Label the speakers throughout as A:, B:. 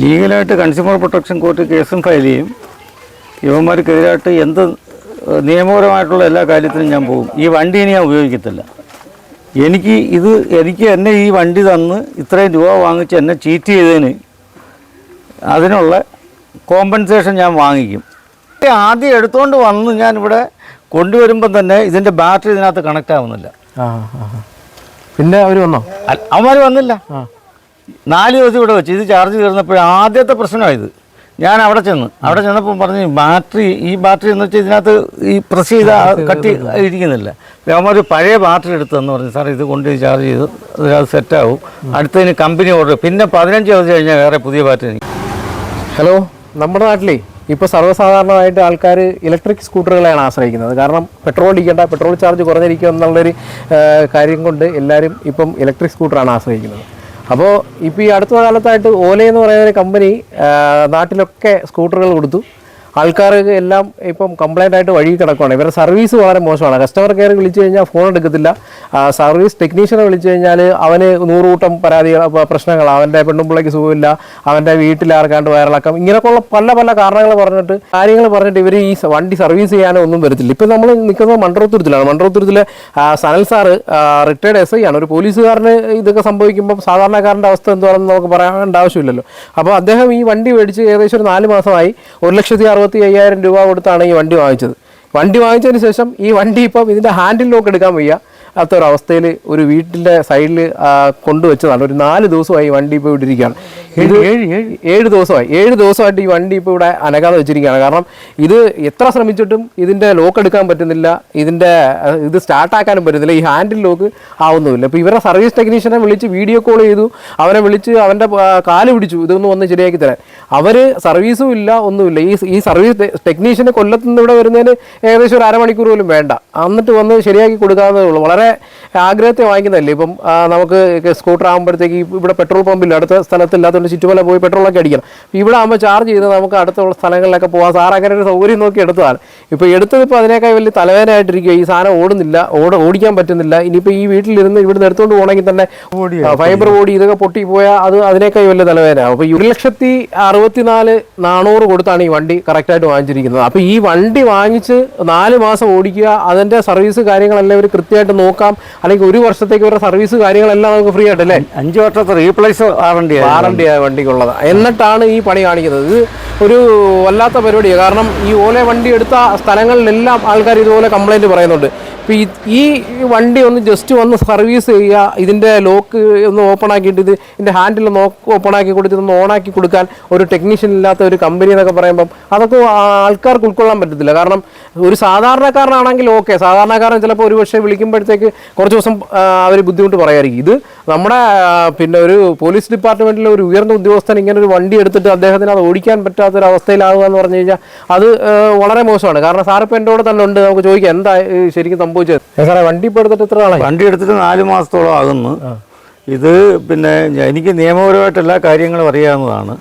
A: ലീഗലായിട്ട് consumer protection court കേസും file ചെയ്യും. യുവന്മാർക്കെതിരായിട്ട് എന്ത് നിയമപരമായിട്ടുള്ള എല്ലാ കാര്യത്തിനും ഞാൻ പോകും. ഈ വണ്ടി ഇനി ഞാൻ ഉപയോഗിക്കത്തില്ല. എനിക്ക് ഇത് എനിക്ക് എന്നെ ഈ വണ്ടി തന്ന് ഇത്രയും രൂപ വാങ്ങിച്ച് എന്നെ ചീറ്റ് ചെയ്തതിന് അതിനുള്ള കോമ്പൻസേഷൻ ഞാൻ വാങ്ങിക്കും. ആദ്യം എടുത്തുകൊണ്ട് വന്ന് ഞാനിവിടെ കൊണ്ടുവരുമ്പം തന്നെ ഇതിന്റെ ബാറ്ററി ഇതിനകത്ത് കണക്റ്റ് ആവുന്നില്ല.
B: പിന്നെ അവർ വന്നോ?
A: അവന്മാർ വന്നില്ല.
B: ആ.
A: നാല് ദിവസം ഇവിടെ വെച്ച് ഇത് ചാർജ് തീർന്നപ്പോൾ ആദ്യത്തെ പ്രശ്നമായത് ഞാൻ അവിടെ ചെന്ന് അവിടെ ചെന്നപ്പോൾ പറഞ്ഞു ബാറ്ററി ഈ ബാറ്ററി എന്ന് വെച്ചാൽ ഇതിനകത്ത് ഈ പ്രസ് ചെയ്ത കട്ടി ഇരിക്കുന്നില്ല. അവന്മാർ പഴയ ബാറ്ററി എടുത്തെന്ന് പറഞ്ഞു സാർ ഇത് കൊണ്ട് ചാർജ് ചെയ്ത് അത് സെറ്റാവും അടുത്തതിന് കമ്പനി ഓർഡർ പിന്നെ പതിനഞ്ച് ദിവസം കഴിഞ്ഞാൽ വേറെ പുതിയ ബാറ്ററി
B: ഹലോ നമ്മുടെ നാട്ടിലേ ഇപ്പോൾ സർവസാധാരണമായിട്ട് ആൾക്കാർ ഇലക്ട്രിക് സ്കൂട്ടറുകളെയാണ് ആശ്രയിക്കുന്നത്. കാരണം പെട്രോൾ അടിക്കേണ്ട പെട്രോൾ ചാർജ് കുറഞ്ഞിരിക്കുക എന്നുള്ളൊരു കാര്യം കൊണ്ട് എല്ലാവരും ഇപ്പം ഇലക്ട്രിക് സ്കൂട്ടറാണ് ആശ്രയിക്കുന്നത്. അപ്പോൾ ഇപ്പോൾ ഈ അടുത്ത കാലത്തായിട്ട് ഓല എന്ന് പറയുന്ന ഒരു കമ്പനി നാട്ടിലൊക്കെ സ്കൂട്ടറുകൾ കൊടുത്തു. ആൾക്കാർക്ക് എല്ലാം ഇപ്പം കംപ്ലൈന്റ് ആയിട്ട് വഴി കിടക്കുകയാണ് ഇവരുടെ സർവീസ് വളരെ മോശമാണ്. കസ്റ്റമർ കെയർ വിളിച്ചു കഴിഞ്ഞാൽ ഫോൺ എടുക്കത്തില്ല. സർവീസ് ടെക്നീഷ്യനെ വിളിച്ചു കഴിഞ്ഞാൽ അവന് നൂറുകൂട്ടം പരാതികൾ പ്രശ്നങ്ങൾ. അവന്റെ പെണ്ണുമ്പിള്ളയ്ക്ക് സുഖമില്ല. അവന്റെ വീട്ടിൽ ആർക്കാണ്ട് വയറിളക്കം. ഇങ്ങനെയൊക്കെയുള്ള പല പല കാരണങ്ങൾ പറഞ്ഞിട്ട് കാര്യങ്ങൾ പറഞ്ഞിട്ട് ഇവർ ഈ വണ്ടി സർവീസ് ചെയ്യാനോ ഒന്നും വരത്തില്ല. ഇപ്പം നമ്മൾ നിൽക്കുന്നത് മണ്ഡലത്തുരുത്തിലാണ് മണ്ഡലത്തുരത്തിലെ Sanal sir retired S I ആണ്. ഒരു പോലീസുകാരന് ഇതൊക്കെ സംഭവിക്കുമ്പോൾ സാധാരണക്കാരന്റെ അവസ്ഥ എന്തുവാണെന്ന് നമുക്ക് പറയേണ്ട ആവശ്യമില്ലല്ലോ. അപ്പോൾ അദ്ദേഹം ഈ വണ്ടി മേടിച്ച് ഏകദേശം ഒരു നാല് മാസമായി ഒരു ലക്ഷത്തി അറുപത്തി അയ്യായിരം രൂപ കൊടുത്താണ് ഈ വണ്ടി വാങ്ങിച്ചത്. വണ്ടി വാങ്ങിച്ചതിന് ശേഷം ഈ വണ്ടി ഇപ്പം ഇതിന്റെ ഹാൻഡിൽ ലോക്ക് എടുക്കാൻ വയ്യ. അത്ത ഒരു അവസ്ഥയിൽ ഒരു വീട്ടിന്റെ സൈഡിൽ കൊണ്ടുവച്ചതാണ്. ഒരു നാല് ദിവസമായി വണ്ടി ഇപ്പോൾ ഇട്ടിരിക്കുകയാണ് ഏഴ് ഇത് ഏഴ്. ഏഴ് ദിവസമായി. ഏഴ് ദിവസമായിട്ട് ഈ വണ്ടി ഇപ്പോൾ ഇവിടെ അനങ്ങാതെ വെച്ചിരിക്കുകയാണ്. കാരണം ഇത് എത്ര ശ്രമിച്ചിട്ടും ഇതിന്റെ ലോക്ക് എടുക്കാൻ പറ്റുന്നില്ല. ഇതിന്റെ ഇത് സ്റ്റാർട്ടാക്കാനും പറ്റുന്നില്ല ഈ ഹാൻഡിൽ ലോക്ക് ആവുന്നുമില്ല അപ്പോൾ ഇവരുടെ സർവീസ് ടെക്നീഷ്യനെ വിളിച്ച് വീഡിയോ കോൾ ചെയ്തു. അവനെ വിളിച്ച് അവന്റെ കാൽ പിടിച്ചു. ഇതൊന്ന് വന്ന് ശരിയാക്കി തരാൻ. അവർ സർവീസും ഇല്ല ഒന്നുമില്ല. ഈ ഈ സർവീസ് ടെക്നീഷ്യനെ കൊല്ലത്തുനിന്ന് ഇവിടെ വരുന്നതിന് ഏകദേശം ഒരു അരമണിക്കൂർ പോലും വേണ്ട. എന്നിട്ട് വന്ന് ശരിയാക്കി കൊടുക്കാവുന്നതേ ഉള്ളൂ. വളരെ ആഗ്രഹത്തെ വാങ്ങിക്കുന്നതല്ലേ? ഇപ്പം നമുക്ക് സ്കൂട്ടർ ആകുമ്പോഴത്തേക്ക് ഇവിടെ പെട്രോൾ പമ്പില്ല അടുത്ത സ്ഥലത്തില്ലാത്തതുകൊണ്ട് ചുറ്റുമല പോയി പെട്രോളൊക്കെ അടിക്കണം. ഇവിടെ ആകുമ്പോൾ ചാർജ് ചെയ്ത് നമുക്ക് അടുത്തുള്ള സ്ഥലങ്ങളിലൊക്കെ പോകാം സാർ അങ്ങനെ ഒരു സൗകര്യം നോക്കി എടുത്തതാണ്. ഇപ്പോൾ എടുത്തത് ഇപ്പോൾ അതിനേക്കാൾ വലിയ തലവേദനയായിട്ടിരിക്കുക ഈ സാധനം ഓടുന്നില്ല ഓട ഓടിക്കാൻ പറ്റുന്നില്ല. ഇനിയിപ്പോൾ ഈ വീട്ടിലിരുന്ന് ഇവിടുന്ന് എടുത്തുകൊണ്ട് പോകണമെങ്കിൽ തന്നെ ഫൈബർ ബോഡി ഇതൊക്കെ പൊട്ടി പോയാൽ അത് അതിനേക്കാൾ വലിയ തലവേന അപ്പോൾ ഒരു ലക്ഷത്തി അറുപത്തിനാല് നാനൂറ് കൊടുത്താണ് ഈ വണ്ടി കറക്റ്റായിട്ട് വാങ്ങിച്ചിരിക്കുന്നത്. അപ്പോൾ ഈ വണ്ടി വാങ്ങിച്ച് നാല് മാസം ഓടിക്കുക അതിന്റെ സർവീസ് കാര്യങ്ങളെല്ലാം ഇവർ കൃത്യമായിട്ട് നോക്കാം. അല്ലെങ്കിൽ ഒരു വർഷത്തേക്ക് ഇവരുടെ സർവീസ് കാര്യങ്ങളെല്ലാം നമുക്ക് ഫ്രീ ആയിട്ട് അല്ലേ?
A: അഞ്ച് വർഷത്തെ റീപ്ലേസ് വാറണ്ടി
B: വാറണ്ടി ആയ വണ്ടിക്കുള്ളത്. എന്നിട്ടാണ് ഈ പണി കാണിക്കുന്നത്. ഇത് ഒരു വല്ലാത്ത പരിപാടിയാണ് കാരണം ഈ ഓലെ വണ്ടി എടുത്ത സ്ഥലങ്ങളിലെല്ലാം ആൾക്കാർ ഇതുപോലെ കംപ്ലൈന്റ് പറയുന്നുണ്ട്. ഇപ്പോൾ ഈ ഈ വണ്ടി ഒന്ന് ജസ്റ്റ് ഒന്ന് സർവീസ് ചെയ്യുക ഇതിന്റെ ലോക്ക് ഒന്ന് ഓപ്പൺ ആക്കിയിട്ട് ഇത് ഇതിന്റെ ഹാൻഡിൽ നോക്ക് ഓപ്പൺ ആക്കി കൊടുത്ത് ഇതൊന്ന് ഓണാക്കി കൊടുക്കാൻ ഒരു ടെക്നീഷ്യൻ ഇല്ലാത്ത ഒരു കമ്പനി എന്നൊക്കെ പറയുമ്പം അതൊക്കെ ആൾക്കാർക്ക് ഉൾക്കൊള്ളാൻ പറ്റത്തില്ല. കാരണം ഒരു സാധാരണക്കാരനാണെങ്കിൽ ഓക്കെ സാധാരണക്കാരൻ ചിലപ്പോൾ ഒരു പക്ഷേ വിളിക്കുമ്പോഴത്തേക്ക് കുറച്ച് ദിവസം അവർ ബുദ്ധിമുട്ട് പറയായിരിക്കും. ഇത് നമ്മുടെ പിന്നെ ഒരു പോലീസ് ഡിപ്പാർട്ട്മെന്റിലെ ഒരു ഉയർന്ന ഉദ്യോഗസ്ഥൻ ഇങ്ങനെ ഒരു വണ്ടി എടുത്തിട്ട് അദ്ദേഹത്തിന് അത് ഓടിക്കാൻ പറ്റാത്തൊരു അവസ്ഥയിലാവുക എന്ന് പറഞ്ഞു കഴിഞ്ഞാൽ അത് വളരെ മോശമാണ്. കാരണം സാറിപ്പോൾ എന്റെ കൂടെ തന്നെ ഉണ്ട്. നമുക്ക് ചോദിക്കാം എന്താ ശരിക്കും സംഭവിച്ചത്? സാറേ വണ്ടി ഇപ്പോൾ എടുത്തിട്ട് എത്ര നാളായി?
A: വണ്ടി എടുത്തിട്ട് നാല് മാസത്തോളം ആകുന്നു. ഇത് പിന്നെ എനിക്ക് നിയമപരമായിട്ട് എല്ലാ കാര്യങ്ങളും അറിയാവുന്നതാണ്.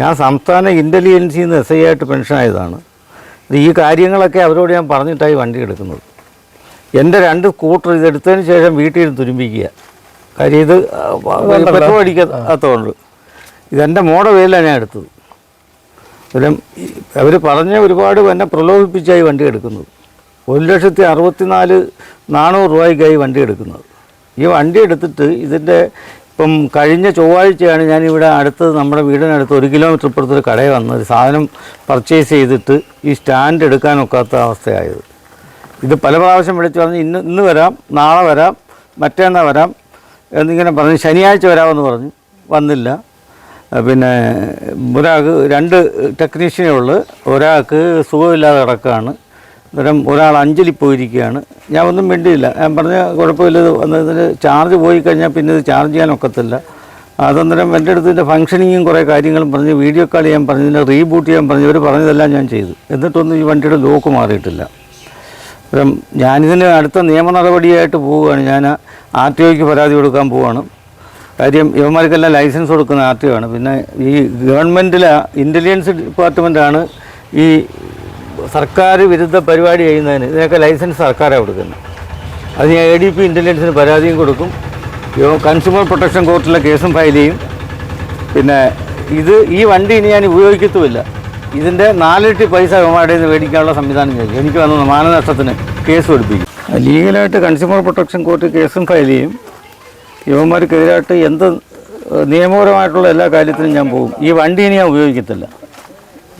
A: ഞാൻ സംസ്ഥാന ഇന്റലിജൻസിൽ നിന്ന് എസ് ഐ ആയിട്ട് പെൻഷനായതാണ് ആയതാണ്. ഈ കാര്യങ്ങളൊക്കെ അവരോട് ഞാൻ പറഞ്ഞിട്ടായി വണ്ടി എടുക്കുന്നത്. എന്റെ രണ്ട് സ്കൂട്ടർ ഇതെടുത്തതിന് ശേഷം വീട്ടിൽ നിന്ന് തുരുമ്പിക്കുക. കാര്യം ഇത് പെട്രോൾ അടിക്കാത്തതുകൊണ്ട് ഇതെന്റെ മോടെ പേരിലാണ് ഞാൻ എടുത്തത്. അവർ പറഞ്ഞ ഒരുപാട് എന്നെ പ്രലോഭിപ്പിച്ചായി വണ്ടി എടുക്കുന്നത്. ഒരു ലക്ഷത്തി അറുപത്തിനാല് നാനൂറ് രൂപയ്ക്കായി വണ്ടി എടുക്കുന്നത്. ഈ വണ്ടി എടുത്തിട്ട് ഇതിന്റെ ഇപ്പം കഴിഞ്ഞ ചൊവ്വാഴ്ചയാണ് ഇവിടെ അടുത്ത് നമ്മുടെ വീടിനടുത്ത് ഒരു കിലോമീറ്റർ ഇപ്പുറത്തൊരു കടയിൽ വന്ന് ഒരു സാധനം പർച്ചേസ് ചെയ്തിട്ട് ഈ സ്റ്റാൻഡ് എടുക്കാനൊക്കാത്ത അവസ്ഥയായത്. ഇത് പല പ്രാവശ്യം വിളിച്ച് പറഞ്ഞ് ഇന്ന് ഇന്ന് വരാം നാളെ വരാം മറ്റേന്നാ വരാം എന്നിങ്ങനെ പറഞ്ഞ്. ശനിയാഴ്ച വരാമെന്ന് പറഞ്ഞു. വന്നില്ല. പിന്നെ ഒരാൾക്ക് രണ്ട് ടെക്നീഷ്യനേ ഉള്ളു. ഒരാൾക്ക് സുഖമില്ലാതെ കിടക്കുകയാണ് അന്നേരം ഒരാൾ അഞ്ചലി പോയിരിക്കുകയാണ്. ഞാൻ ഒന്നും വേണ്ടിയില്ല ഞാൻ പറഞ്ഞ കുഴപ്പമില്ല ഇത് വന്നതിന് ചാർജ് പോയി കഴിഞ്ഞാൽ പിന്നെ ഇത് ചാർജ് ചെയ്യാൻ ഒക്കത്തില്ല. അതന്നേരം എന്റെ അടുത്ത് ഇതിന്റെ ഫംഗ്ഷനിങ്ങും കുറേ കാര്യങ്ങളും പറഞ്ഞ് വീഡിയോ കോൾ ചെയ്യാൻ പറഞ്ഞു ഇതിന്റെ റീബൂട്ട് ചെയ്യാൻ പറഞ്ഞു ഇവർ പറഞ്ഞതെല്ലാം ഞാൻ ചെയ്തു. എന്നിട്ടൊന്നും ഈ വണ്ടിയുടെ ലോക്ക് മാറിയിട്ടില്ല. അപ്പം ഞാനിതിന് അടുത്ത നിയമ നടപടിയായിട്ട് പോവുകയാണ്. ഞാൻ ആർ ടി ഒക്ക് പരാതി കൊടുക്കാൻ പോവുകയാണ്. കാര്യം ഇവന്മാർക്കെല്ലാം ലൈസൻസ് കൊടുക്കുന്ന ആർ ടി ഒ ആണ് പിന്നെ ഈ ഗവൺമെന്റിലെ ഇന്റലിജൻസ് ഡിപ്പാർട്ട്മെന്റാണ് ഈ സർക്കാർ വിരുദ്ധ പരിപാടി ചെയ്യുന്നതിന് ഇതിനൊക്കെ ലൈസൻസ് സർക്കാരാണ് കൊടുക്കുന്നത്. അത് ഞാൻ എ ഡി പി ഇന്റലിജൻസിന് പരാതിയും കൊടുക്കും. കൺസ്യൂമർ പ്രൊട്ടക്ഷൻ കോർട്ടിലെ കേസും ഫയൽ ചെയ്യും. പിന്നെ ഇത് ഈ വണ്ടി ഇനി ഞാൻ ഉപയോഗിക്കത്തുമില്ല. ഇതിന്റെ നാലിരട്ടി പൈസ ഇവന്മാരുടെ നിന്ന് മേടിക്കാനുള്ള സംവിധാനം ചെയ്യും. എനിക്ക് വന്ന മാനനഷ്ടത്തിന് കേസ് പഠിപ്പിക്കും ലീഗലായിട്ട് കൺസ്യൂമർ പ്രൊട്ടക്ഷൻ കോർട്ട് കേസും ഫയൽ ചെയ്യും. ഇവന്മാർക്കെതിരായിട്ട് എന്ത് നിയമപരമായിട്ടുള്ള എല്ലാ കാര്യത്തിനും ഞാൻ പോകും. ഈ വണ്ടി ഇനി ഞാൻ ഉപയോഗിക്കത്തില്ല.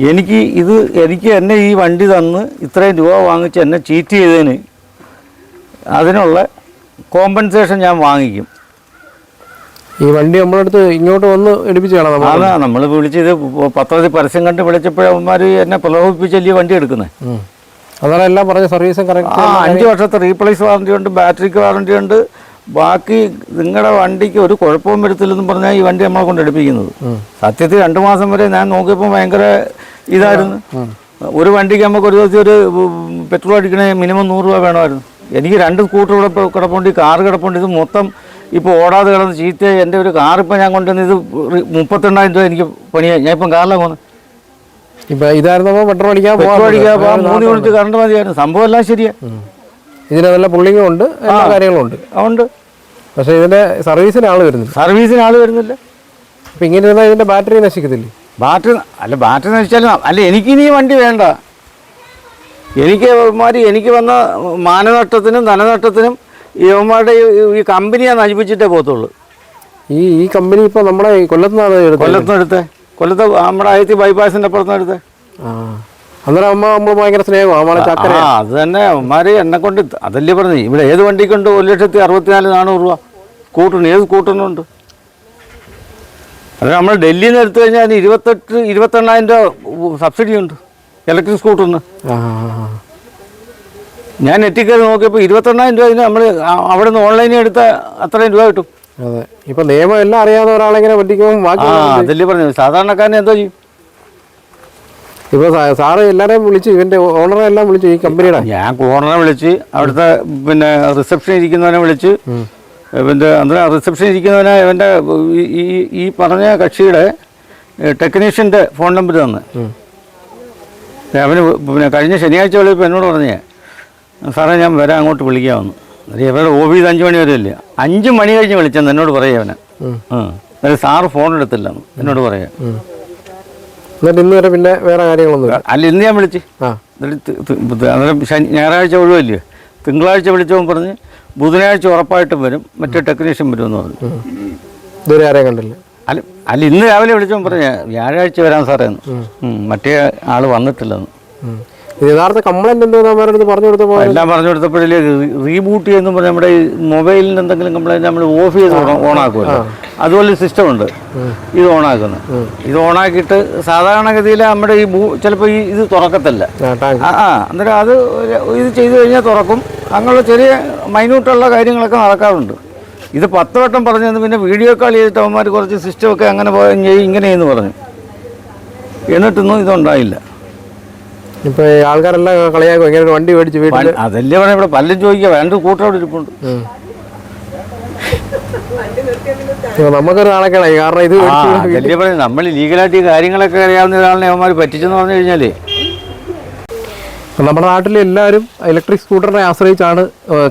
A: എനിക്ക് ഇത് എനിക്ക് എന്നെ ഈ വണ്ടി തന്ന് ഇത്രയും രൂപ വാങ്ങിച്ച് എന്നെ ചീറ്റ് ചെയ്തതിന് അതിനുള്ള കോമ്പൻസേഷൻ ഞാൻ വാങ്ങിക്കും.
B: ഈ വണ്ടി നമ്മളടുത്ത് ഇങ്ങോട്ട് വന്ന് എടുപ്പിച്ചാണ് നമ്മൾ
A: അതാ നമ്മൾ വിളിച്ചത് പത്രത്തിൽ പരസ്യം കണ്ട് വിളിച്ചപ്പോഴന്മാർ എന്നെ പ്രലോഭിപ്പിച്ചല്ലേ വണ്ടി എടുക്കുന്നത്
B: അതാണ് എല്ലാം പറഞ്ഞ സർവീസും കറക്റ്റ് ആ
A: അഞ്ച് വർഷത്തെ റീപ്ലേസ് വാറണ്ടി ഉണ്ട് ബാറ്ററിക്ക് വാറണ്ടി ഉണ്ട്. ബാക്കി നിങ്ങളുടെ വണ്ടിക്ക് ഒരു കുഴപ്പവും വരത്തില്ലെന്നും പറഞ്ഞാൽ ഈ വണ്ടി നമ്മളെ കൊണ്ട് എടുപ്പിക്കുന്നത്. സത്യത്തിൽ രണ്ട് മാസം വരെ ഞാൻ നോക്കിയപ്പോൾ ഭയങ്കര ഇതായിരുന്നു. ഒരു വണ്ടിക്ക് നമുക്ക് ഒരു ദിവസം ഒരു പെട്രോൾ അടിക്കണേ മിനിമം നൂറ് രൂപ വേണമായിരുന്നു. എനിക്ക് രണ്ട് സ്കൂട്ടർ ഇവിടെ കിടപ്പുണ്ട് കാറ് കിടപ്പുണ്ട്. ഇത് മൊത്തം ഇപ്പോൾ ഓടാതെ കിടന്ന് ചീത്ത എന്റെ ഒരു കാർ ഇപ്പോൾ ഞാൻ കൊണ്ടുവന്ന് ഇത് മുപ്പത്തെണ്ണായിരം രൂപ എനിക്ക് പണിയായി ഞാൻ ഇപ്പം കാറിലാണ് പോകുന്നത്
B: ഇപ്പൊ ഇതായിരുന്നപ്പോ പെട്രോൾ അടിക്കാൻ
A: പെട്രോൾ അടിക്കാൻ മൂന്ന് യൂണിറ്റ് കറണ്ട് മതിയായിരുന്നു. സംഭവം എല്ലാം ശരിയാ.
B: ഇതിന് നല്ല പുള്ളിങ്ങും ഉണ്ട് എല്ലാ കാര്യങ്ങളും ഉണ്ട്. പക്ഷേ ഇതിന്റെ സർവീസിന് ആൾ വരുന്നില്ല.
A: സർവീസിന് ആൾ വരുന്നില്ല.
B: അപ്പൊ ഇങ്ങനെ ഇരുന്നാൽ ഇതിന്റെ ബാറ്ററി നശിക്കത്തില്ലേ?
A: ബാറ്ററി അല്ല ബാറ്ററി നശിച്ചാലും അല്ല എനിക്കിനി ഈ വണ്ടി വേണ്ട. എനിക്ക് ഇവന്മാര് എനിക്ക് വന്ന മാനനഷ്ടത്തിനും ധനനഷ്ടത്തിനും ഇവന്മാരുടെ ഈ- ഈ കമ്പനിയെ നശിപ്പിച്ചിട്ടേ പോകത്തുള്ളൂ.
B: ഈ ഈ കമ്പനി ഇപ്പൊ നമ്മുടെ കൊല്ലത്തുനിന്നാണ്
A: കൊല്ലത്തുനിന്ന് എടുത്തേ. കൊല്ലത്ത് നമ്മുടെ അയത്തി ബൈപ്പാസിന്റെ അപ്പുറത്തുനിന്ന് എടുത്തേ.
B: അന്നേരം അമ്മ നമ്മൾ ഭയങ്കര നമ്മളെ ചക്കര
A: ആ അത് തന്നെ. അമ്മമാര് എന്നെ കൊണ്ട് അതല്ലേ പറഞ്ഞു ഇവിടെ ഏത് വണ്ടിക്കുണ്ട് ഒരു ലക്ഷത്തി അറുപത്തിനാല് നാനൂറ് രൂപ. സ്കൂട്ടറിന് ഏത് സ്കൂട്ടറിനുണ്ട് അത് നമ്മൾ ഡൽഹിയിൽ നിന്ന് എടുത്തു കഴിഞ്ഞാൽ ഇരുപത്തെട്ട് ഇരുപത്തെണ്ണായിരം രൂപ സബ്സിഡി ഉണ്ട്. ഇലക്ട്രിക് സ്കൂട്ടറിന്. ഞാൻ നെറ്റിക്കയറി നോക്കിയപ്പോൾ ഇരുപത്തെണ്ണായിരം രൂപ അതിന് നമ്മൾ അവിടെ നിന്ന് ഓൺലൈനിൽ എടുത്ത അത്രയും രൂപ കിട്ടും.
B: അതെ. ഇപ്പൊ നിയമം എല്ലാം അറിയാവുന്ന ഒരാളെങ്ങനെ പറ്റിക്കും
A: അതല്ലേ പറഞ്ഞു സാധാരണക്കാരനെ എന്തോ ചെയ്യും.
B: ഇപ്പൊ സാറ് എല്ലാരെയും വിളിച്ചു ഇവന്റെ ഓണറെ എല്ലാം വിളിച്ചു ഈ കമ്പനിയുടെ.
A: ഞാൻ ഓണറെ വിളിച്ച് അവിടുത്തെ പിന്നെ റിസപ്ഷൻ ഇരിക്കുന്നവനെ വിളിച്ച് ഇവന്റെ അന്നേരം റിസപ്ഷൻ ഇരിക്കുന്നവനെ ഇവന്റെ ഈ- ഈ പറഞ്ഞ കക്ഷിയുടെ ടെക്നീഷ്യന്റെ ഫോൺ നമ്പർ തന്ന്. അവന് പിന്നെ കഴിഞ്ഞ ശനിയാഴ്ച വിളിയപ്പോൾ എന്നോട് പറഞ്ഞേ സാറേ ഞാൻ വരാം അങ്ങോട്ട് വിളിക്കാമെന്ന്. ഇവരുടെ ഇവരുടെ ഓഫീസ് അഞ്ച് മണി വരെ ഇല്ല? അഞ്ച് മണി കഴിഞ്ഞ് വിളിച്ചെന്ന് എന്നോട് പറയുക അവനെ. അന്നേരം സാറ് ഫോൺ എടുത്തില്ലെന്ന് എന്നോട് പറയാം.
B: എന്നിട്ട് ഇന്ന് വരെ പിന്നെ വേറെ കാര്യങ്ങളൊന്നും
A: അല്ല ഇന്ന് ഞാൻ വിളിച്ച്. എന്നിട്ട് ഞായറാഴ്ച ഒഴിവല്ലേ? തിങ്കളാഴ്ച വിളിച്ചവൻ പറഞ്ഞ് ബുധനാഴ്ച ഉറപ്പായിട്ടും വരും. മറ്റേ ടെക്നീഷ്യൻ വരുമെന്ന് പറഞ്ഞു.
B: ഇതുവരെ ആരെയും കണ്ടില്ല.
A: അല്ല അല്ല ഇന്ന് രാവിലെ വിളിച്ചപ്പോൾ പറഞ്ഞ വ്യാഴാഴ്ച വരാൻ സാറേ മറ്റേ ആൾ വന്നിട്ടില്ലെന്ന്.
B: യഥാർത്ഥ കംപ്ലൈന്റ് എന്തോ അവരുടെ അടുത്ത് പറഞ്ഞു കൊടുത്തപ്പോൾ
A: എല്ലാം പറഞ്ഞു കൊടുത്തപ്പോഴേ റീബൂട്ട് ചെയ്യുന്ന നമ്മുടെ ഈ മൊബൈലിന് എന്തെങ്കിലും കംപ്ലൈന്റ് നമ്മൾ ഓഫ് ചെയ്ത് ഓണാക്കുമല്ലോ. അതുപോലെ സിസ്റ്റം ഉണ്ട്. ഇത് ഓണാക്കുന്നത് ഇത് ഓണാക്കിയിട്ട് സാധാരണഗതിയിൽ നമ്മുടെ ഈ ചിലപ്പോൾ ഈ ഇത് തുറക്കത്തില്ല.
B: ആ,
A: അന്നേരം അത് ഇത് ചെയ്തു കഴിഞ്ഞാൽ തുറക്കും. അങ്ങനെയുള്ള ചെറിയ മൈന്യൂട്ടുള്ള കാര്യങ്ങളൊക്കെ നടക്കാറുണ്ട്. ഇത് പത്ത് വട്ടം പറഞ്ഞു പിന്നെ വീഡിയോ കോൾ ചെയ്തിട്ട് അവന്മാർ കുറച്ച് സിസ്റ്റമൊക്കെ അങ്ങനെ ഇങ്ങനെയെന്ന് പറഞ്ഞു. എന്നിട്ടൊന്നും ഇതുണ്ടായില്ല.
B: ഇപ്പൊ ആൾക്കാരെല്ലാം കളിയാക്കും. ഇങ്ങനെ വണ്ടി മേടിച്ച് വീട്ടിൽ
A: അതല്ലേ പറഞ്ഞ? ഇവിടെ പല്ലും ചോദിക്കുക രണ്ട് കൂട്ടം ഇരിപ്പുണ്ട്.
B: നമുക്കൊരു നാണക്കേടായി കാരണം ഇത്
A: വലിയ
B: മേടിച്ച്
A: നമ്മൾ ലീഗലായിട്ട് കാര്യങ്ങളൊക്കെ അറിയാവുന്ന ഒരാളിനെ അവന്മാർ പറ്റിച്ചെന്ന് പറഞ്ഞു കഴിഞ്ഞാലേ.
B: നമ്മുടെ നാട്ടിൽ എല്ലാവരും ഇലക്ട്രിക് സ്കൂട്ടറിനെ ആശ്രയിച്ചാണ്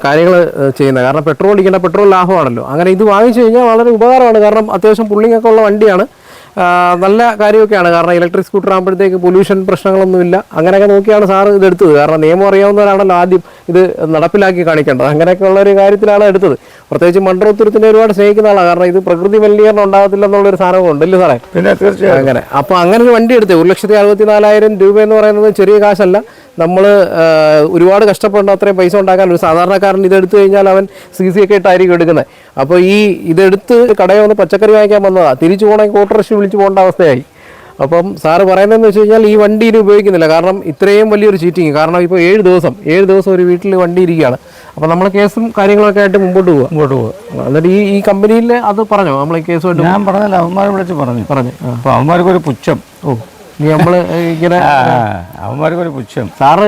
B: കാര്യങ്ങൾ ചെയ്യുന്നത്. കാരണം പെട്രോൾ അടിക്കേണ്ട പെട്രോൾ ലാഭമാണല്ലോ. അങ്ങനെ ഇത് വാങ്ങിച്ചു കഴിഞ്ഞാൽ വളരെ ഉപകാരമാണ്. കാരണം അത്യാവശ്യം പുള്ളിങ്ങൊക്കെ ഉള്ള വണ്ടിയാണ്. നല്ല കാര്യമൊക്കെയാണ്. കാരണം ഇലക്ട്രിക് സ്കൂട്ടർ ആകുമ്പോഴത്തേക്ക് പൊല്യൂഷൻ പ്രശ്നങ്ങളൊന്നുമില്ല. അങ്ങനെയൊക്കെ നോക്കിയാണ് സാർ ഇത് എടുത്തത്. കാരണം നിയമം അറിയാവുന്നവരാണല്ലോ ആദ്യം ഇത് നടപ്പിലാക്കി കാണിക്കേണ്ടത്. അങ്ങനെയൊക്കെ ഉള്ള ഒരു കാര്യത്തിലാണ് എടുത്തത്. പ്രത്യേകിച്ച് മണ്ഡലത്തുരത്തിനെ ഒരുപാട് സ്നേഹിക്കുന്ന ആളാണ് കാരണം ഇത് പ്രകൃതി മലിനീകരണം ഉണ്ടാകത്തില്ല എന്നുള്ളൊരു സാധനം ഉണ്ടല്ലേ സാറേ?
A: പിന്നെ തീർച്ചയായും
B: അങ്ങനെ. അപ്പോൾ അങ്ങനെ ഒരു വണ്ടി എടുത്തത് ഒരു ലക്ഷത്തി അറുപത്തി നാലായിരം രൂപ എന്ന് പറയുന്നത് ചെറിയ കാശല്ല. നമ്മൾ ഒരുപാട് കഷ്ടപ്പെടേണ്ട അത്രയും പൈസ ഉണ്ടാക്കാൻ ഒരു സാധാരണക്കാരൻ ഇത് എടുത്തു കഴിഞ്ഞാൽ അവൻ സി സി ഒക്കെ ഇട്ടായിരിക്കും എടുക്കുന്നത്. അപ്പോൾ ഈ ഇതെടുത്ത് കടയിൽ വന്ന് പച്ചക്കറി വാങ്ങിക്കാൻ വന്നതാണ് തിരിച്ചു പോകണമെങ്കിൽ ഓട്ടോറിക്ഷ വിളിച്ച് പോകേണ്ട അവസ്ഥയായി. അപ്പം സാറ് പറയുന്നതെന്ന് വെച്ച് കഴിഞ്ഞാൽ ഈ വണ്ടി ഇനി ഉപയോഗിക്കുന്നില്ല. കാരണം ഇത്രയും വലിയൊരു ചീറ്റിങ് കാരണം ഇപ്പോൾ ഏഴ് ദിവസം ഏഴ് ദിവസം ഒരു വീട്ടിൽ വണ്ടി ഇരിക്കുകയാണ്. അപ്പോൾ നമ്മൾ കേസും കാര്യങ്ങളൊക്കെ ആയിട്ട് മുമ്പോട്ട് പോകുക
A: മുമ്പോട്ട് പോകുക
B: എന്നിട്ട് ഈ ഈ കമ്പനിയിൽ അത് പറഞ്ഞോ? നമ്മൾ ഈ കേസുമായിട്ട്
A: ഞാൻ പറഞ്ഞില്ല അവന്മാരെ വിളിച്ച് പറഞ്ഞു.
B: പറഞ്ഞു.
A: അപ്പോൾ അവന്മാർക്കൊരു പുച്ഛം.
B: ഓ. ഇനി നമ്മൾ ഇങ്ങനെ
A: അവന്മാർക്കൊരു പുച്ഛം.
B: സാറ്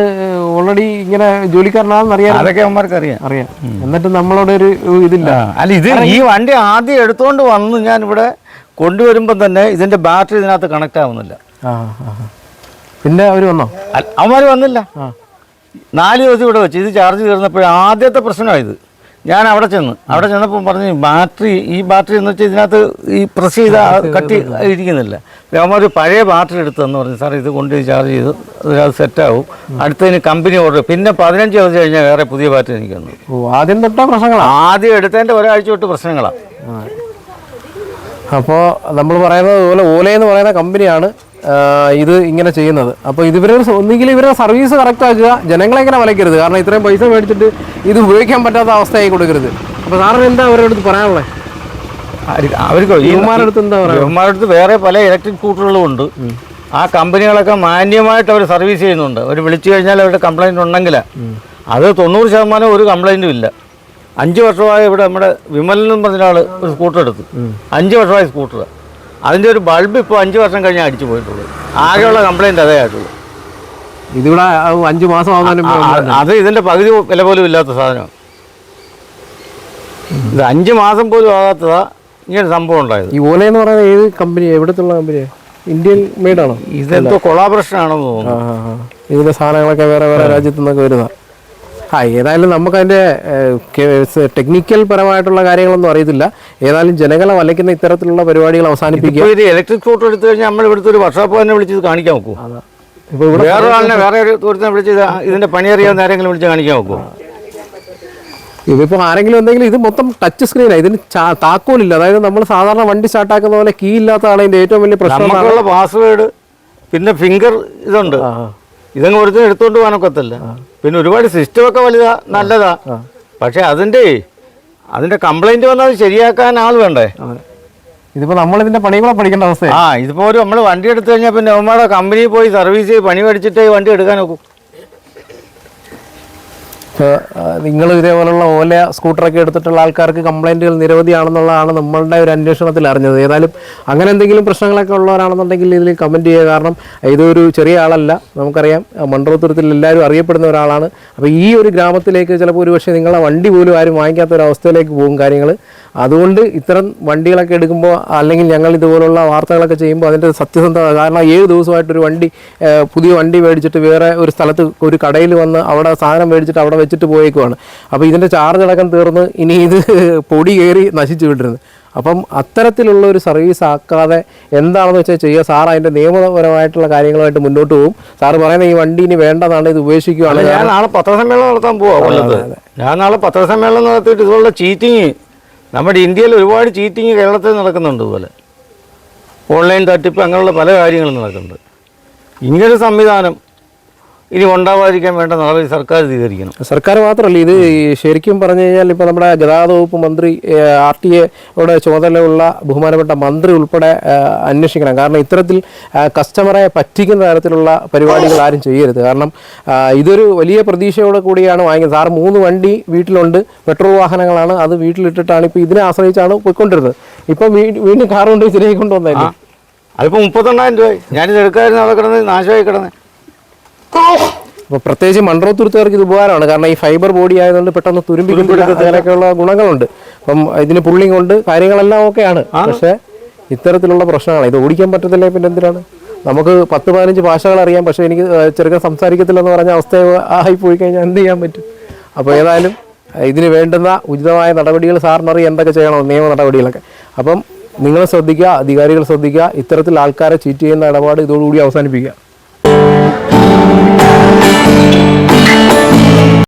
B: ഓൾറെഡി ഇങ്ങനെ ജോലിക്കാരനാണെന്ന് അറിയാം
A: അതൊക്കെ അവന്മാർക്ക് അറിയാം.
B: അറിയാം. എന്നിട്ട് നമ്മളോട് ഒരു ഇതില്ല.
A: അല്ല ഇത് ഈ വണ്ടി ആദ്യം എടുത്തുകൊണ്ട് വന്ന് ഞാൻ ഇവിടെ കൊണ്ടുവരുമ്പോൾ തന്നെ ഇതിന്റെ ബാറ്ററി ഇതിനകത്ത് കണക്ട് ആവുന്നില്ല.
B: പിന്നെ അവർ വന്നോ?
A: അവന്മാർ വന്നില്ല. നാല് ദിവസം ഇവിടെ വെച്ച് ഇത് ചാർജ് തീർന്നപ്പോഴേ ആദ്യത്തെ പ്രശ്നമായത് ഞാൻ അവിടെ ചെന്ന് അവിടെ ചെന്നപ്പോൾ പറഞ്ഞു ബാറ്ററി ഈ ബാറ്ററി എന്ന് വെച്ചാൽ ഇതിനകത്ത് ഈ പ്രസ് ചെയ്ത കട്ടി ഇരിക്കുന്നില്ല. അവന്മാർ പഴയ ബാറ്ററി എടുത്തെന്ന് പറഞ്ഞു സാർ ഇത് കൊണ്ട് ചാർജ് ചെയ്ത് അത് സെറ്റാവും അടുത്തതിന് കമ്പനി ഓർഡർ പിന്നെ പതിനഞ്ച് ദിവസം കഴിഞ്ഞാൽ വേറെ പുതിയ ബാറ്ററി എനിക്ക് വന്നു
B: ആദ്യം തൊട്ടാ പ്രശ്നങ്ങളാണ്
A: ആദ്യം എടുത്തതിന്റെ ഒരാഴ്ച തൊട്ട് പ്രശ്നങ്ങളാണ്
B: അപ്പോൾ നമ്മൾ പറയുന്നത് പോലെ ഓല എന്ന് പറയുന്ന കമ്പനിയാണ് ഇത് ഇങ്ങനെ ചെയ്യുന്നത്. അപ്പോൾ ഇവരെ ഒന്നുകിൽ ഇവരുടെ സർവീസ് കറക്റ്റ് ആക്കുക ജനങ്ങളെ ഇങ്ങനെ വലയ്ക്കരുത്. കാരണം ഇത്രയും പൈസ മേടിച്ചിട്ട് ഇത് ഉപയോഗിക്കാൻ പറ്റാത്ത അവസ്ഥയായി കൊടുക്കരുത്. അപ്പോൾ സാറിന് എന്താ അവരുടെ അടുത്ത് പറയാനുള്ളത്
A: അവർക്ക്
B: അടുത്ത് എന്താ പറയുക
A: ഇവന്മാരുടെ അടുത്ത് വേറെ പല ഇലക്ട്രിക് സ്കൂട്ടറുകളും ഉണ്ട്. ആ കമ്പനികളൊക്കെ മാന്യമായിട്ട് അവർ സർവീസ് ചെയ്യുന്നുണ്ട്. അവർ വിളിച്ചു കഴിഞ്ഞാൽ അവരുടെ കംപ്ലൈന്റ് ഉണ്ടെങ്കിൽ അത് തൊണ്ണൂറ് ശതമാനം ഒരു കംപ്ലൈന്റും ഇല്ല. അഞ്ച് വർഷമായി ഇവിടെ നമ്മുടെ വിമലൻ എന്ന് പറഞ്ഞ ആൾ ഒരു സ്കൂട്ടർ എടുത്തു. അഞ്ച് വർഷമായി സ്കൂട്ടർ അതിന്റെ ഒരു ബൾബ് ഇപ്പോൾ അഞ്ച് വർഷം കഴിഞ്ഞാൽ അടിച്ചു പോയിട്ടുള്ളൂ ആകെയുള്ള കംപ്ലൈന്റ് അതേ ആയിട്ടുള്ളൂ.
B: ഇതിവിടെ അഞ്ച് മാസം ആവുന്നതിന്
A: അത് ഇതിന്റെ പകുതി വില പോലും ഇല്ലാത്ത സാധനമാണ്. ഇത് അഞ്ച് മാസം പോലും ആകാത്തതാ ഇങ്ങനെ സംഭവം ഉണ്ടായത്.
B: ഈ ഓല എന്ന് പറയുന്നത് ഏത് കമ്പനി എവിടത്തുള്ള കമ്പനിയാണ് ഇന്ത്യൻ മെയ്ഡാണോ
A: ഇതെന്തോ കൊളാബറേഷൻ ആണെന്ന് തോന്നുന്നു.
B: ഇതിന്റെ സാധനങ്ങളൊക്കെ വേറെ വേറെ രാജ്യത്തു നിന്നൊക്കെ വരുന്ന ആ ഏതായാലും നമുക്കതിന്റെ ടെക്നിക്കൽ പരമായിട്ടുള്ള കാര്യങ്ങളൊന്നും അറിയത്തില്ല. ഏതായാലും ജനങ്ങളെ വലയ്ക്കുന്ന ഇത്തരത്തിലുള്ള പരിപാടികൾ അവസാനിപ്പിക്കുക.
A: ഇത് ഒരു ഇലക്ട്രിക് സ്കൂട്ടർ എടുത്തു കഴിഞ്ഞാൽ നമ്മൾ ഇവിടുത്തെ ഒരു വർഷോപ്പ് തന്നെ വിളിച്ച് കാണിക്കാൻ നോക്കൂ വേറെ ആളിനെ വേറെ ഒരു ദൂരത്തിനെ വിളിച്ച് ഇതിന്റെ ഇതിന്റെ പണി അറിയാവുന്ന ആരെങ്കിലും വിളിച്ച് കാണിക്കാൻ നോക്കൂ
B: ഇതിപ്പോൾ ആരെങ്കിലും എന്തെങ്കിലും ഇത് മൊത്തം ടച്ച് സ്ക്രീനാണ് ഇതിന് താക്കോലില്ല. അതായത് നമ്മൾ സാധാരണ വണ്ടി സ്റ്റാർട്ടാക്കുന്ന പോലെ കീ ഇല്ലാത്തതാണ് ഇതിന്റെ ഏറ്റവും വലിയ പ്രശ്നം
A: പാസ്വേഡ് പിന്നെ ഫിംഗർ ഇതുണ്ട്. ഇതങ്ങ് ഒരുത്തിന് എടുത്തോണ്ട് പോകാനൊക്കത്തില്ല പിന്നെ ഒരുപാട് സിസ്റ്റം ഒക്കെ വലുതാ നല്ലതാ. പക്ഷെ അതിന്റെ അതിന്റെ കംപ്ലൈന്റ് വന്നാൽ ശരിയാക്കാൻ ആൾ വേണ്ടേ.
B: ഇതിപ്പോ നമ്മൾ ഇതിന്റെ പണി കൂടെ പഠിക്കേണ്ട അവസ്ഥ
A: ആ ഇതിപ്പോ ഒരു നമ്മൾ വണ്ടി എടുത്തു കഴിഞ്ഞാൽ പിന്നെ നമ്മുടെ കമ്പനിയിൽ പോയി സർവീസ് ചെയ്ത് പണി പഠിച്ചിട്ടേ വണ്ടി എടുക്കാൻ നോക്കൂ
B: നിങ്ങൾ ഇതേപോലുള്ള ഓല സ്കൂട്ടറൊക്കെ എടുത്തിട്ടുള്ള ആൾക്കാർക്ക് കംപ്ലൈന്റുകൾ നിരവധിയാണെന്നുള്ളതാണ് നമ്മളുടെ ഒരു അന്വേഷണത്തിൽ അറിഞ്ഞത്. ഏതായാലും അങ്ങനെ എന്തെങ്കിലും പ്രശ്നങ്ങളൊക്കെ ഉള്ളവരാണെന്നുണ്ടെങ്കിൽ ഇതിൽ കമന്റ് ചെയ്യുക. കാരണം ഇതൊരു ചെറിയ ആളല്ല. നമുക്കറിയാം മണ്ഡലത്തുരത്തിൽ എല്ലാവരും അറിയപ്പെടുന്ന ഒരാളാണ്. അപ്പോൾ ഈ ഒരു ഗ്രാമത്തിലേക്ക് ചിലപ്പോൾ ഒരു പക്ഷേ നിങ്ങളെ വണ്ടി പോലും ആരും വാങ്ങിക്കാത്ത ഒരു അവസ്ഥയിലേക്ക് പോകും കാര്യങ്ങൾ അതുകൊണ്ട് ഇത്തരം വണ്ടികളൊക്കെ എടുക്കുമ്പോൾ അല്ലെങ്കിൽ ഞങ്ങൾ ഇതുപോലുള്ള വാർത്തകളൊക്കെ ചെയ്യുമ്പോൾ അതിന്റെ സത്യസന്ധത കാരണം ഏഴ് ദിവസമായിട്ടൊരു വണ്ടി പുതിയ വണ്ടി മേടിച്ചിട്ട് വേറെ ഒരു സ്ഥലത്ത് ഒരു കടയിൽ വന്ന് അവിടെ സാധനം മേടിച്ചിട്ട് അവിടെ വെച്ചിട്ട് പോയേക്കുവാണ്. അപ്പോൾ ഇതിന്റെ ചാർജ് അടക്കം തീർന്ന് ഇനി ഇത് പൊടി കയറി നശിച്ചു വിട്ടിരുന്നു. അപ്പം അത്തരത്തിലുള്ള ഒരു സർവീസ് ആക്കാതെ എന്താണെന്ന് വെച്ചാൽ ചെയ്യുക സാർ അതിന്റെ നിയമപരമായിട്ടുള്ള കാര്യങ്ങളുമായിട്ട് മുന്നോട്ട് പോകും. സാർ പറയുന്ന ഈ വണ്ടി ഇനി വേണ്ടതാണ് ഇത് ഉപേക്ഷിക്കുകയാണ്
A: ഞാൻ നാളെ പത്രസമ്മേളനം നടത്താൻ പോവാ ഞാൻ നാളെ പത്രസമ്മേളനം നടത്തിയിട്ട് ഇതുപോലുള്ള ചീറ്റിങ് നമ്മുടെ ഇന്ത്യയിൽ ഒരുപാട് ചീറ്റിങ് കേരളത്തിൽ നടക്കുന്നുണ്ട് ഇതുപോലെ. ഓൺലൈൻ തട്ടിപ്പ് അങ്ങനെയുള്ള പല കാര്യങ്ങളും നടക്കുന്നുണ്ട്. ഇങ്ങനൊരു സംവിധാനം ഇനി ഉണ്ടാവാതിരിക്കാൻ വേണ്ട നടപടി സർക്കാർ സ്വീകരിക്കണം.
B: സർക്കാർ മാത്രമല്ല ഇത് ശരിക്കും പറഞ്ഞു കഴിഞ്ഞാൽ ഇപ്പോൾ നമ്മുടെ ഗതാഗത വകുപ്പ് മന്ത്രി ആർ ടി എയുടെ ചുമതലയുള്ള ബഹുമാനപ്പെട്ട മന്ത്രി ഉൾപ്പെടെ അന്വേഷിക്കണം. കാരണം ഇത്തരത്തിൽ കസ്റ്റമറെ പറ്റിക്കുന്ന തരത്തിലുള്ള പരിപാടികൾ ആരും ചെയ്യരുത്. കാരണം ഇതൊരു വലിയ പ്രതീക്ഷയോടെ കൂടിയാണ് വാങ്ങിയത്. സാർ മൂന്ന് വണ്ടി വീട്ടിലുണ്ട് പെട്രോൾ വാഹനങ്ങളാണ് അത് വീട്ടിലിട്ടിട്ടാണ് ഇപ്പോൾ ഇതിനെ ആശ്രയിച്ചാണ് പോയിക്കൊണ്ടിരുന്നത്. ഇപ്പം വീണ്ടും കാർ കൊണ്ട് ഇതിലേക്ക് കൊണ്ടുവന്നേ
A: അതിപ്പോൾ മുപ്പത്തൊണ്ടായിരം രൂപ ഞാനിത് എടുക്കാതിരുന്ന അവിടെ കിടന്ന് നാശമായി കിടന്ന്.
B: അപ്പോൾ പ്രത്യേകിച്ച് മൺറോ തുരുത്തുകാർക്ക് ഇത് ഉപകാരമാണ്. കാരണം ഈ ഫൈബർ ബോഡി ആയതുകൊണ്ട് പെട്ടെന്ന് തുരുമ്പി അങ്ങനെയൊക്കെയുള്ള ഗുണങ്ങളുണ്ട്. അപ്പം ഇതിന് പുള്ളിങ് ഉണ്ട് കാര്യങ്ങളെല്ലാം ഓക്കെയാണ്. പക്ഷേ ഇത്തരത്തിലുള്ള പ്രശ്നങ്ങളാണ്. ഇത് ഓടിക്കാൻ പറ്റത്തില്ല? പിന്നെ എന്തിനാണ്? നമുക്ക് പത്ത് പതിനഞ്ച് ഭാഷകൾ അറിയാം. പക്ഷേ എനിക്ക് ചെറുക്കൻ സംസാരിക്കത്തില്ലെന്ന് പറഞ്ഞ അവസ്ഥ ആയി പോയി കഴിഞ്ഞാൽ എന്ത് ചെയ്യാൻ പറ്റും? അപ്പോൾ ഏതായാലും ഇതിന് വേണ്ടുന്ന ഉചിതമായ നടപടികൾ സാറിനറിയാം എന്തൊക്കെ ചെയ്യണം? നിയമ നടപടികളൊക്കെ. അപ്പം നിങ്ങൾ ശ്രദ്ധിക്കുക അധികാരികൾ ശ്രദ്ധിക്കുക. ഇത്തരത്തിൽ ആൾക്കാരെ ചീറ്റ് ചെയ്യുന്ന ഇടപാട് ഇതോടുകൂടി അവസാനിപ്പിക്കുക. Thank you.